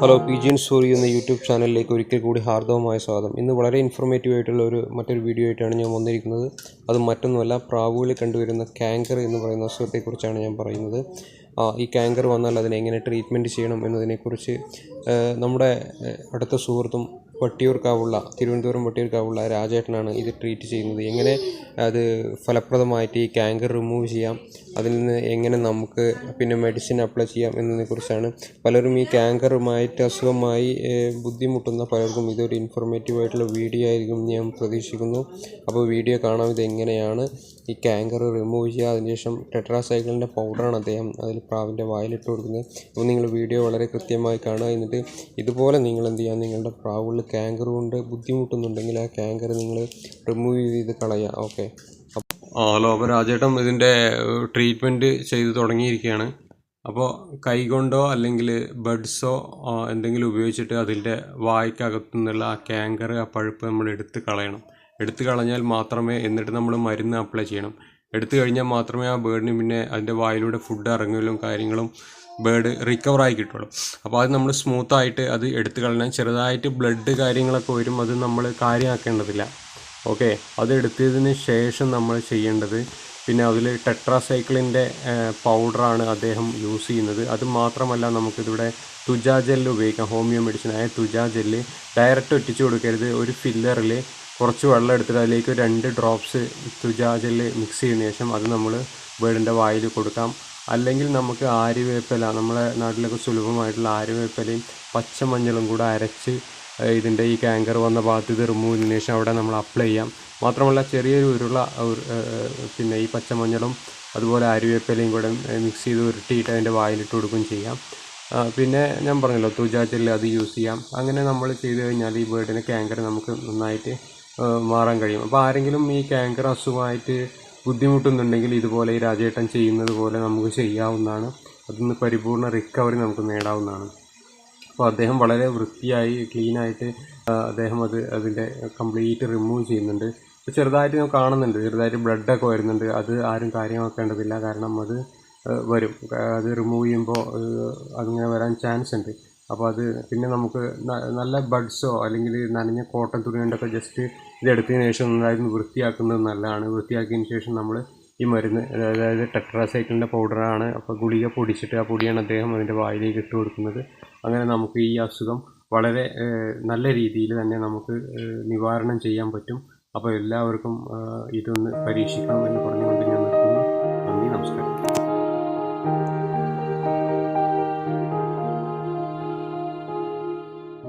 Hello pigeon story എന്ന YouTube ചാനലിലേക്ക് ഒരിക്കൽ കൂടി ഹാർദവമായ സ്വാഗതം. ഇന്ന് വളരെ ഇൻഫോർമേറ്റീവ് ആയിട്ടുള്ള ഒരു മറ്റൊരു വീഡിയോ ആയിട്ടാണ് ഞാൻ വന്നിരിക്കുന്നത്. അത് മറ്റൊന്നുമല്ല പ്രാവുകളിൽ കണ്ടുവരുന്ന കാങ്കർ എന്ന് പറയുന്ന അസുഖത്തെക്കുറിച്ചാണ് ഞാൻ പറയുന്നത്. ഈ കാങ്കർ വന്നാൽ അതിനെ എങ്ങനെ ട്രീറ്റ്മെന്റ് ചെയ്യണം എന്നതിനെക്കുറിച്ച് നമ്മുടെ അടുത്ത സുഹൃത്തും വട്ടിയൂർക്കാവുള്ള തിരുവനന്തപുരം വട്ടിയൂർക്കാവുള്ള രാജേട്ടനാണ് ഇത് ട്രീറ്റ് ചെയ്യുന്നത്. എങ്ങനെ അത് ഫലപ്രദമായിട്ട് ഈ കാങ്കർ റിമൂവ് ചെയ്യാം അതിൽ നിന്ന് എങ്ങനെ നമുക്ക് പിന്നെ മെഡിസിൻ അപ്ലൈ ചെയ്യാം എന്നതിനെക്കുറിച്ചാണ് പലരും ഈ ക്യാങ്കറുമായിട്ട് അസുഖമായി ബുദ്ധിമുട്ടുന്ന പലർക്കും ഇതൊരു ഇൻഫോർമേറ്റീവ് ആയിട്ടുള്ള വീഡിയോ ആയിരിക്കും ഞാൻ പ്രതീക്ഷിക്കുന്നു. അപ്പോൾ വീഡിയോ കാണാം ഇത് എങ്ങനെയാണ് ഈ ക്യാങ്കർ റിമൂവ് ചെയ്യുക. അതിനുശേഷം ടെട്രാസൈക്കിളിന്റെ പൗഡറാണ് അദ്ദേഹം അതിൽ പ്രാവിന്റെ വായിലിട്ട് കൊടുക്കുന്നത്. അപ്പോൾ നിങ്ങൾ വീഡിയോ വളരെ കൃത്യമായി കാണുക. എന്നിട്ട് ഇതുപോലെ നിങ്ങൾ എന്ത് ചെയ്യുക നിങ്ങളുടെ പ്രാവുകളിൽ ക്യാങ്കർ കൊണ്ട് ബുദ്ധിമുട്ടുന്നുണ്ടെങ്കിൽ ആ ക്യാങ്കർ നിങ്ങൾ റിമൂവ് ചെയ്ത് കളയുക. ഓക്കെ ആ ഹലോ അപ്പോൾ രാജേട്ടൻ ഇതിന്റെ ട്രീറ്റ്മെന്റ് ചെയ്ത് തുടങ്ങിയിരിക്കുകയാണ്. അപ്പോൾ കൈകൊണ്ടോ അല്ലെങ്കിൽ ബഡ്സോ എന്തെങ്കിലും ഉപയോഗിച്ചിട്ട് അതിന്റെ വായ്ക്കകത്തു നിന്നുള്ള ആ ക്യാങ്കർ ആ പഴുപ്പ് നമ്മൾ എടുത്ത് കളയണം. എടുത്ത് കളഞ്ഞാൽ മാത്രമേ എന്നിട്ട് നമ്മൾ മരുന്ന് അപ്ലൈ ചെയ്യണം. എടുത്തു കഴിഞ്ഞാൽ മാത്രമേ ആ ബേഡിന് പിന്നെ അതിന്റെ വായിലൂടെ ഫുഡ് ഇറങ്ങലും കാര്യങ്ങളും ബേഡ് റിക്കവറായി കിട്ടുള്ളൂ. അപ്പോൾ അത് നമ്മൾ സ്മൂത്തായിട്ട് അത് എടുത്തു കളയണം ചെറുതായിട്ട് ബ്ലഡ് കാര്യങ്ങളൊക്കെ വരും. അത് നമ്മൾ കാര്യമാക്കേണ്ടതില്ല. ഓക്കെ അതെടുത്തതിന് ശേഷം നമ്മൾ ചെയ്യേണ്ടത് പിന്നെ അതിൽ ടെട്രാസൈക്കിളിന്റെ പൗഡറാണ് അദ്ദേഹം യൂസ് ചെയ്യുന്നത്. അത് മാത്രമല്ല നമുക്കിതിവിടെ തുജാ ജെല്ല് ഉപയോഗിക്കാം ഹോമിയോ മെഡിസിനായ തുജാ ജെല്ല്. ഡയറക്റ്റ് ഒറ്റിച്ച് കൊടുക്കരുത് ഒരു ഫില്ലറിൽ കുറച്ച് വെള്ളം എടുത്തിട്ട് അതിലേക്ക് രണ്ട് ഡ്രോപ്സ് തുജാ ജെല്ല് മിക്സ് ചെയ്തതിന് ശേഷം അത് നമ്മൾ വീടിന്റെ വായിൽ കൊടുക്കാം. അല്ലെങ്കിൽ നമുക്ക് ആര്യവേപ്പില നമ്മളെ നാട്ടിലൊക്കെ സുലഭമായിട്ടുള്ള ആര്യവേപ്പിലയും പച്ചമഞ്ഞളും കൂടെ അരച്ച് ഇതിന്റെ ഈ ക്യാങ്കർ വന്ന ഭാഗത്ത് ഇത് റിമൂവ് ചെയ്തതിന് ശേഷം അവിടെ നമ്മൾ അപ്ലൈ ചെയ്യാം. മാത്രമല്ല ചെറിയൊരു ഉരുള ഉരു- പിന്നെ ഈ പച്ചമഞ്ഞളും അതുപോലെ അരുവേപ്പിലയും കൂടെ മിക്സ് ചെയ്ത് ഉരുട്ടിയിട്ട് അതിന്റെ വായിലിട്ട് കൊടുക്കുകയും ചെയ്യാം. പിന്നെ ഞാൻ പറഞ്ഞല്ലോ തുജാറ്റിൽ അത് യൂസ് ചെയ്യാം. അങ്ങനെ നമ്മൾ ചെയ്ത് കഴിഞ്ഞാൽ ഈ ബേർഡിന് ക്യാങ്കർ നമുക്ക് നന്നായിട്ട് മാറാൻ കഴിയും. അപ്പോൾ ആരെങ്കിലും ഈ ക്യാങ്കർ അസുഖമായിട്ട് ബുദ്ധിമുട്ടുന്നുണ്ടെങ്കിൽ ഇതുപോലെ ഈ രാജേട്ടൻ ചെയ്യുന്നത് പോലെ നമുക്ക് ചെയ്യാവുന്നതാണ്. അതിന്ന് പരിപൂർണ റിക്കവറി നമുക്ക് നേടാവുന്നതാണ്. അപ്പോൾ അദ്ദേഹം വളരെ വൃത്തിയായി ക്ലീനായിട്ട് അദ്ദേഹം അത് അതിന്റെ കംപ്ലീറ്റ് റിമൂവ് ചെയ്യുന്നുണ്ട്. ഇപ്പോൾ ചെറുതായിട്ട് ഞാൻ കാണുന്നുണ്ട്. ചെറുതായിട്ട് ബ്ലഡൊക്കെ വരുന്നുണ്ട്. അത് ആരും കാര്യമാക്കേണ്ടതില്ല. കാരണം അത് വരും. അത് റിമൂവ് ചെയ്യുമ്പോൾ അതിങ്ങനെ വരാൻ ചാൻസ് ഉണ്ട്. അപ്പോൾ അത് പിന്നെ നമുക്ക് നല്ല ബഡ്സോ അല്ലെങ്കിൽ നനഞ്ഞ കോട്ടൺ തുണി കൊണ്ടൊക്കെ ജസ്റ്റ് ഇത് എടുത്തതിന് ശേഷം നന്നായിരുന്നു വൃത്തിയാക്കുന്നത് നല്ലതാണ്. വൃത്തിയാക്കിയതിന് ശേഷം നമ്മൾ ഈ മരുന്ന് അതായത് ടെട്രാസൈക്കിളിന്റെ പൗഡറാണ്. അപ്പോൾ ഗുളിക പൊടിച്ചിട്ട് ആ പൊടിയാണ് അദ്ദേഹം അതിന്റെ വായിലേക്ക് ഇട്ട് കൊടുക്കുന്നത്. അങ്ങനെ നമുക്ക് ഈ അസുഖം വളരെ നല്ല രീതിയിൽ തന്നെ നമുക്ക് നിവാരണം ചെയ്യാൻ പറ്റും. അപ്പോൾ എല്ലാവർക്കും ഇതൊന്ന് പരീക്ഷിക്കണം എന്ന് പറഞ്ഞ്